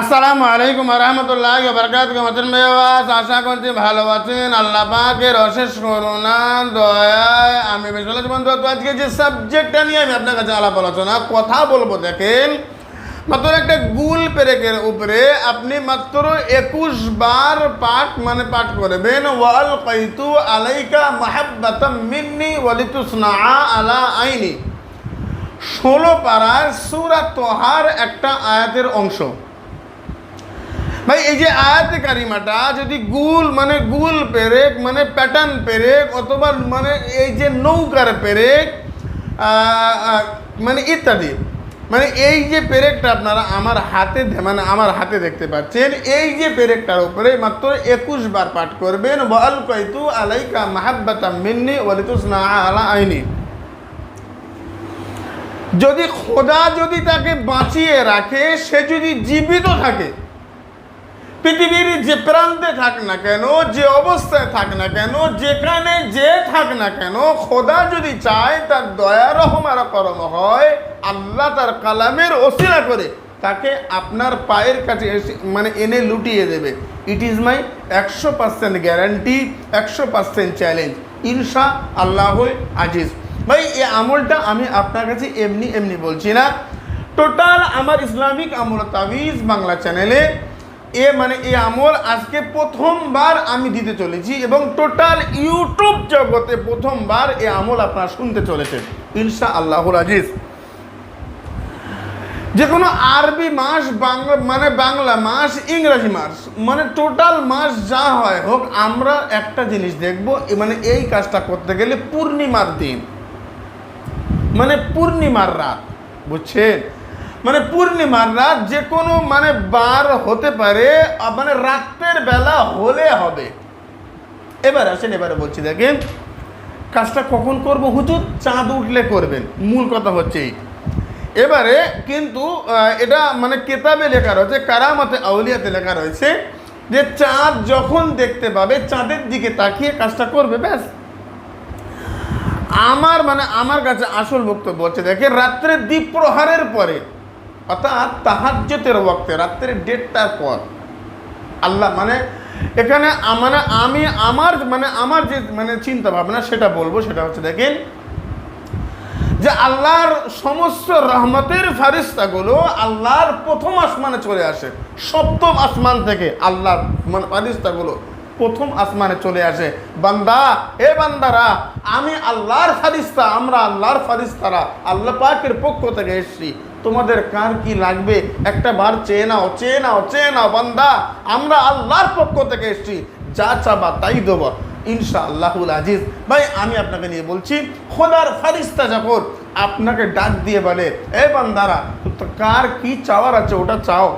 আসসালামু আলাইকুম রহমতুল্লাহ বরকাত মতন মেওয়াজ আশা করছি ভালো আছেন। আল্লাহ পাকের অশেষ করুণা আমি বিশ্বনাথ বন্ধু আজকে যে সাবজেক্টটা নিয়ে আমি আপনার কাছে আলাপ আলোচনা, কথা বলব, দেখেন। মাত্র একটা গুল পেরেকের উপরে আপনি মাত্র একুশ বার পাঠ মানে পাঠ করবেন, ওয়াল কাইতু আলাইকা মাহাব্বাতাম মিন্নি ওয়ালিতুসনা আলা আইনি। ষোলো পাড়ার সুরা তোহার একটা আয়াতের অংশ। ভাই, এই যে আয়াতে কারিমাটা যদি গুল মানে গুল পেরেক মানে প্যাটার্ন পেরেক, অথবা মানে এই যে নৌকার পেরেক মানে ইত্যাদি মানে এই যে পেরেকটা আপনারা আমার হাতে মানে আমার হাতে দেখতে পাচ্ছেন, এই যে পেরেকটার উপরে মাত্র একুশ বার পাঠ করবেন, ওয়াল কয়তু আলাইকা মাহাব্বাতা মিন্নি ওয়ালিতুসনা আলা আইনি। যদি খোদা যদি তাকে বাঁচিয়ে রাখে, সে যদি জীবিত থাকে পৃথিবীর যে প্রান্তে থাক না কেন, যে অবস্থায় থাক না কেন যেখানে যে থাক না কেন, খোদা যদি চায় তার দয়া রহমার করম হয়, আল্লাহ তার কালামের ওসিলা করে তাকে আপনার পায়ের কাছে এসে মানে এনে লুটিয়ে দেবে। ইট ইজ মাই একশো পার্সেন্ট গ্যারান্টি একশো পার্সেন্ট চ্যালেঞ্জ ইনশা আল্লাহ আজিজ। ভাই, এই আমলটা আমি আপনার কাছে এমনি এমনি বলছি না। টোটাল আমার ইসলামিক আমল তাবিজ বাংলা চ্যানেলে এ মানে এই আমল আজকে প্রথমবার আমি দিতে চলেছি এবং টোটাল ইউটিউব জগতে প্রথমবার এ আমল আপনারা শুনতে চলেছেন ইনশা আল্লাহুল আজিজ। যে কোনো আরবি মাস, বাংলা মানে বাংলা মাস, ইংরাজি মাস মানে টোটাল মাস যা হয় হোক, আমরা একটা জিনিস দেখব, এ মানে এই কাজটা করতে গেলে পূর্ণিমার দিন মানে পূর্ণিমার রাত, বুঝছেন? মানে পূর্ণিমার রাত যে কোনো মানে বার হতে পারে মানে রাতের বেলা হলে হবে। এবার আসেন, এবারে বলছি দেখেন, কাজটা কখন করব হুজুর? চাঁদ উঠলে করবেন, মূল কথা হচ্ছে এবারে কিন্তু এটা মানে কেতাবে লেখা রয়েছে, কারামতে আউলিয়াতে লেখা রয়েছে যে চাঁদ যখন দেখতে পাবে, চাঁদের দিকে তাকিয়ে কাজটা করবে, ব্যাস। আমার মানে আমার কাছে আসল বক্তব্য হচ্ছে দেখে রাত্রে দ্বীপ প্রহারের পরে অর্থাৎ তাহাজ্যতের ওয়াক্তে, রাত্রের ডেটটার পর। আল্লাহ মানে এখানে মানে আমি আমার মানে আমার যে মানে চিন্তা ভাবনা সেটা বলব, সেটা হচ্ছে দেখেন যে আল্লাহর সমস্ত রহমতের ফারিস্তাগুলো আল্লাহর প্রথম আসমানে চলে আসে, সপ্তম আসমান থেকে আল্লাহর মানে ফারিস্তাগুলো প্রথম আসমানে চলে আসে। বান্দা, এ বান্দারা, আমি আল্লাহর ফারিস্তা, আমরা আল্লাহর ফারিস্তারা, আল্লাহ পাকের পক্ষ থেকে এসেছি। তোমাদের কার কি লাগবে? একটা বার চেয়ে নাও চেয়ে নাও চেয়ে নাও, বান্দা, আমরা আল্লাহর পক্ষ থেকে এসেছি। যা চাবা তাই দেবো। ইনশা আল্লাহুল আজিজ। ভাই, আমি আপনাকে নিয়ে বলছি, খোদার ফারিস্তা যখন আপনাকে ডাক দিয়ে বলে, এ বান্দারা কার কি চাওয়ার আছে, ওটা চাও?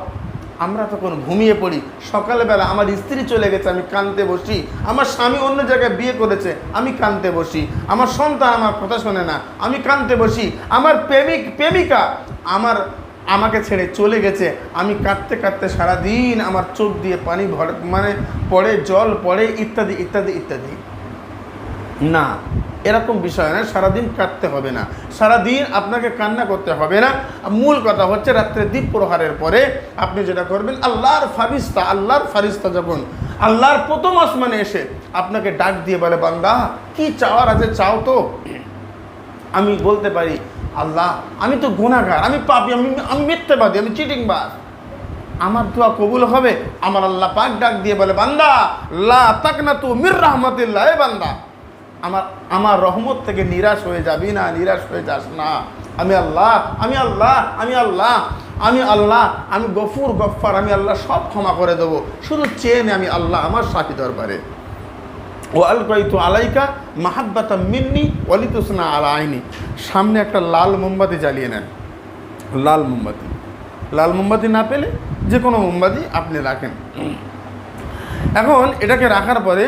আমরা তখন ঘুমিয়ে পড়ি। সকালবেলা আমার স্ত্রী চলে গেছে, আমি কানতে বসি। আমার স্বামী অন্য জায়গায় বিয়ে করেছে, আমি কানতে বসি। আমার সন্তান আমার কথা শোনে না, আমি কানতে বসি। আমার প্রেমিক, প্রেমিকা আমার, আমাকে ছেড়ে চলে গেছে। আমি কাঁদতে কাঁদতে সারাদিন আমার চোখ দিয়ে পানি ভরে মানে পড়ে জল, পড়ে ইত্যাদি ইত্যাদি ইত্যাদি। না, এরকম বিষয় না সারাদিন কাটতে হবে না। সারাদিন আপনাকে কান্না করতে হবে না। মূল কথা হচ্ছে, রাত্রে দ্বীপ প্রহারের পরে আপনি যেটা করবেন, আল্লাহর ফারিস্তা আল্লাহর ফারিস্তা যখন, আল্লাহর প্রথম আসমানে এসে আপনাকে ডাক দিয়ে বলে, বান্দা, কি চাওয়ার আছে চাও তো। আমি বলতে পারি, আল্লাহ, আমি তো গুণাগার আমি পাপি, আমি আমি মিথ্যেবাদী, আমি চিটিংবাজ। আমার দোয়া কবুল হবে? আমার আল্লাহ পাক ডাক দিয়ে বলে, বান্দা, লা তাকনা তু মির রহমতিল্লাহ বান্দা। আমার আমার রহমত থেকে নিরাশ হয়ে যাবি না, নিরাশ হয়ে যাস না। আমি আল্লাহ আমি আল্লাহ আমি আল্লাহ আমি আল্লাহ, আমি গফুর গফার আমি আল্লাহ সব ক্ষমা করে দেবো। শুধু চেয়ে আমি আল্লাহ আমার সাথী দরবারে। ও আল কয়তু আলাইকা মাহাব্বাতা মিন্নি অলিতুসনা আলা আইনি। সামনে একটা লাল মোমবাতি জ্বালিয়ে নেন। লাল মোমবাতি। লাল মোমবাতি না পেলে যে কোনো মোমবাতি আপনি রাখেন। এখন এটাকে রাখার পরে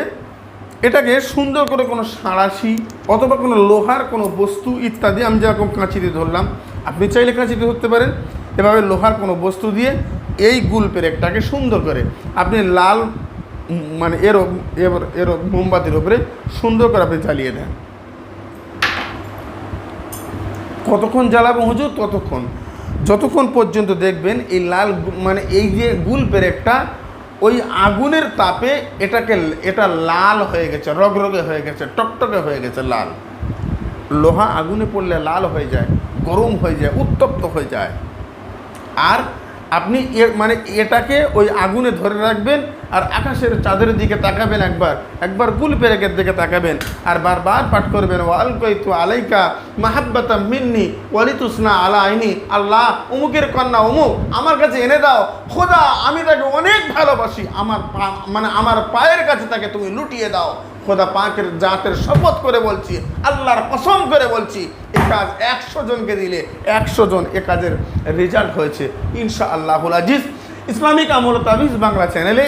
এটাকে সুন্দর করে কোনো সাঁড়াশি অথবা কোনো লোহার কোনো বস্তু ইত্যাদি আমি যেরকম কাঁচিতে ধরলাম, আপনি চাইলে কাঁচিতে ধরতে পারেন। এভাবে লোহার কোনো বস্তু দিয়ে এই গুল পেরেকটাকে সুন্দর করে আপনি লাল মানে এর ওপ- এর- এর মোমবাতির ওপরে সুন্দর করে আপনি জ্বালিয়ে দেন। কতক্ষণ জ্বালাবো হুজুর? ততক্ষণ। যতক্ষণ পর্যন্ত দেখবেন এই লাল মানে এই যে গুল পেরেকটা ওই আগুনের তাপে এটাকে এটা লাল হয়ে গেছে, রগরগে হয়ে গেছে, টকটকে হয়ে গেছে লাল। লোহা আগুনে পড়লে লাল হয়ে যায়, গরম হয়ে যায়, উত্তপ্ত হয়ে যায়। আর আপনি এ মানে এটাকে ওই আগুনে ধরে রাখবেন আর আকাশের চাঁদের দিকে তাকাবেন একবার। একবার গুল পেরেকের দিকে তাকাবেন। আর বারবার পাঠ করবেন, ওয়াল কইতু আলাইকা মাহাব্বাতা মিন্নি ওয়ালিতুসনা আলা আইনি। আল্লাহ, অমুকের কন্যা অমুক, আমার কাছে এনে দাও। খোদা, আমি তাকে অনেক ভালোবাসি। আমার মানে আমার পায়ের কাছে তাকে তুমি লুটিয়ে দাও। খোদা পাকের জাতের শপথ করে বলছি, আল্লাহর কসম করে বলছি, এ কাজ একশো জনকে দিলে একশো জন এ কাজের রেজাল্ট হয়েছে। ইনশা আল্লাহুল আজিজ। ইসলামিক আমল তাবিজ বাংলা চ্যানেলে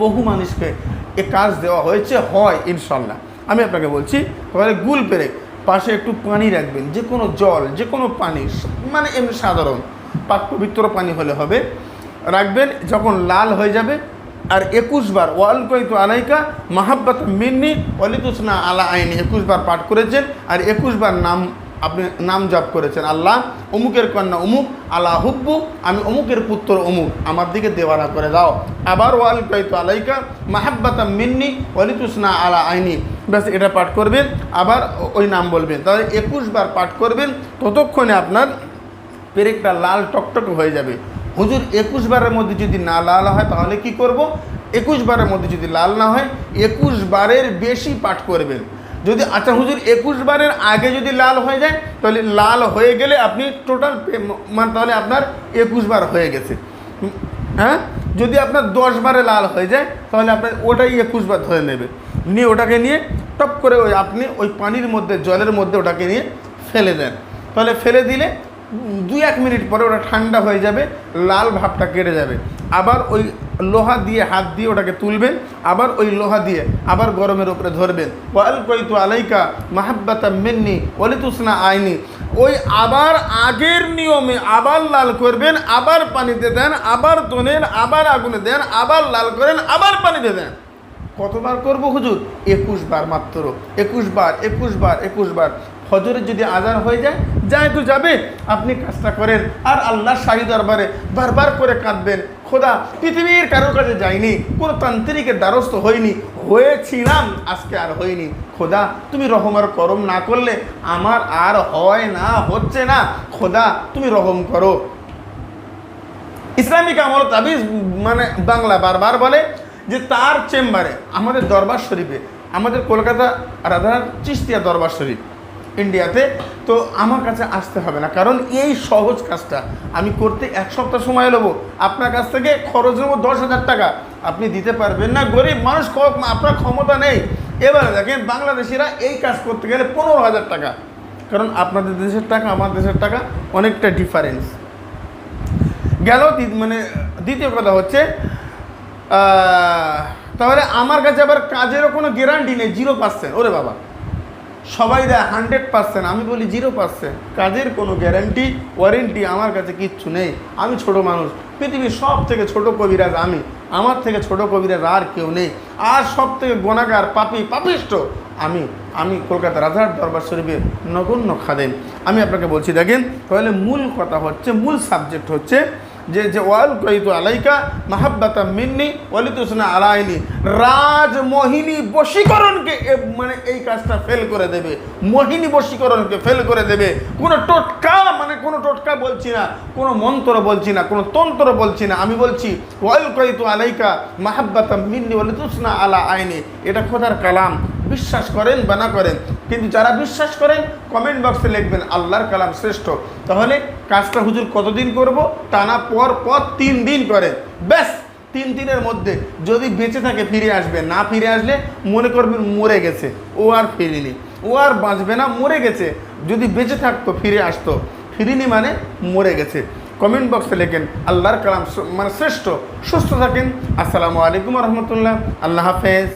বহু মানুষকে এ কাজ দেওয়া হয়েছে, হয় ইনশাল্লাহ আমি আপনাকে বলছি তাহলে গুল পেরে পাশে একটু পানি রাখবেন, যে কোনো জল, যে কোনো পানি মানে এমনি সাধারণ, পাক পবিত্র পানি হলে হবে। রাখবেন, যখন লাল হয়ে যাবে আর একুশ বার, ওয়াল কইতু আলাইকা মাহাব্বাত মিন্নি অলিতুসনা আলা আইনি। একুশ বার পাঠ করেছেন আর একুশ বার নাম আপনি নাম জপ করেছেন। আল্লাহ অমুকের কন্যা অমুক আল্লাহ হুব্বু, আমি অমুকের পুত্র অমুক, আমার দিকে দেওয়ানা করে দাও। আবার ওয়াল কইতু আলাইকা মাহাব্বাতা মিন্নি অলিতুসনা আলা আইনি। ব্যাস, এটা পাঠ করবেন, আবার ওই নাম বলবেন। তাহলে একুশ বার পাঠ করবেন, ততক্ষণে আপনার পেরেকটা লাল টকটক হয়ে যাবে। হুজুর একুশ বারের মধ্যে যদি না লাল হয়, তাহলে কি করব? একুশ বারের মধ্যে যদি লাল না হয় একুশ বারের বেশি পাঠ করবেন। যদি আচ্ছা হুজুর একুশ বারের আগে যদি লাল হয়ে যায়, তাহলে লাল হয়ে গেলে আপনি টোটাল মানে তাহলে আপনার একুশ বার হয়ে গেছে। হ্যাঁ? যদি আপনার দশ বারে লাল হয়ে যায়, তাহলে আপনার ওটাই একুশ বার ধরে নেবে। নিয়ে ওটাকে নিয়ে টপ করে ওই আপনি ওই পানির মধ্যে, জলের মধ্যে ওটাকে নিয়ে ফেলে দেন। তাহলে ফেলে দিলে দুই এক মিনিট পরে ওটা ঠান্ডা হয়ে যাবে, লাল ভাবটা কেটে যাবে। আবার ওই লোহা দিয়ে হাত দিয়ে ওটাকে তুলবেন, আবার ওই লোহা দিয়ে আবার গরমের উপরে ধরবেন। ওয়াল কইতু আলাইকা মাহাব্বাতা মিন্নি ওয়ালিতুসনা আইনি। ওই আবার আগের নিয়মে আবার লাল করবেন, আবার পানিতে দেন, আবার তোনেন আবার আগুনে দেন, আবার লাল করেন, আবার পানিতে দেন। কতবার করব হুজুর? একুশ বার মাত্র। একুশ বার একুশ বার একুশ বার। ফজরের যদি আজান হয়ে যায় যায় তো যাবে, আপনি কাজটা করেন। আর আল্লাহ শাহী দরবারে বারবার করে কাঁদবেন। খোদা, পৃথিবীর কারোর কাছে যাইনি, কোনো তান্ত্রিকের দ্বারস্থ হয়নি হয়েছিলাম, আজকে আর হয়নি খোদা, তুমি রহমার করম না করলে আমার আর হয় না, হচ্ছে না। খোদা, তুমি রহম করো। ইসলামিক আমল তাবিজ মানে বাংলা বারবার বলে যে তার চেম্বারে, আমাদের দরবার শরীফে, আমাদের কলকাতা রাধার চিস্তিয়া দরবার শরীফ ইন্ডিয়াতে তো আমার কাছে আসতে হবে না। কারণ এই সহজ কাজটা আমি করতে এক সপ্তাহ সময় নেব। আপনার কাছ থেকে খরচ নেব দশ হাজার টাকা। আপনি দিতে পারবেন না। গরিব মানুষ আপনার ক্ষমতা নেই। এবারে দেখেন, বাংলাদেশিরা এই কাজ করতে গেলে পনেরো হাজার টাকা। কারণ আপনাদের দেশের টাকা, আমার দেশের টাকা অনেকটা ডিফারেন্স গেল মানে দ্বিতীয় কথা হচ্ছে তাহলে আমার কাছে আবার কাজেরও কোনো গ্যারান্টি নেই জিরো পার্সেন্ট ওরে বাবা। সবাই দেয় হান্ড্রেড পার্সেন্ট আমি বলি জিরো পার্সেন্ট কাজের কোনো গ্যারান্টি ওয়ারেন্টি আমার কাছে কিচ্ছু নেই। আমি ছোট মানুষ, পৃথিবীর সব থেকে ছোট কবিরাজ আমি। আমার থেকে ছোট কবিরাজ আর কেউ নেই। আর সব থেকে গোনাগার পাপি, পাপিষ্ট আমি। আমি কলকাতা রাজার দরবার শরীফের নগণ্য খাদেন আমি আপনাকে বলছি, দেখেন, তাহলে মূল কথা হচ্ছে, মূল সাবজেক্ট হচ্ছে যে যে, ওয়াল কইতু আলাইকা মাহাব্বাতা মিন্নি ওয়ালিতুসনা আলাইনি রাজমোহিনী বশীকরণকে মানে এই কাজটা ফেল করে দেবে। মোহিনী বশীকরণকে ফেল করে দেবে। কোনো টোটকা মানে কোনো টোটকা বলছি না, কোনো মন্ত্র বলছি না, কোনো তন্ত্র বলছি না। আমি বলছি, ওয়াল কইতু আলাইকা মাহাব্বাতা মিন্নি ওয়ালিতুসনা আলা আইনি। এটা খোদার কালাম। বিশ্বাস করেন বা না করেন কিন্তু যারা বিশ্বাস করেন কমেন্ট বক্সে লিখবেন, আল্লাহর কালাম শ্রেষ্ঠ। তাহলে কাজটা হুজুর কতদিন করব? টানা পর পর তিন দিন করেন ব্যাস, তিন দিনের মধ্যে যদি বেঁচে থাকে, ফিরে আসবে। না ফিরে আসলে মনে করবেন মরে গেছে। ও আর ফিরিনি। ও আর বাঁচবে না, মরে গেছে। যদি বেঁচে থাকতো, ফিরে আসতো। ফিরিনি মানে মরে গেছে। কমেন্ট বক্সে লেখেন, আল্লাহর কালাম মানে শ্রেষ্ঠ। সুস্থ থাকেন। আসসালামু আলাইকুম রহমতুল্লাহ। আল্লাহ হাফেজ।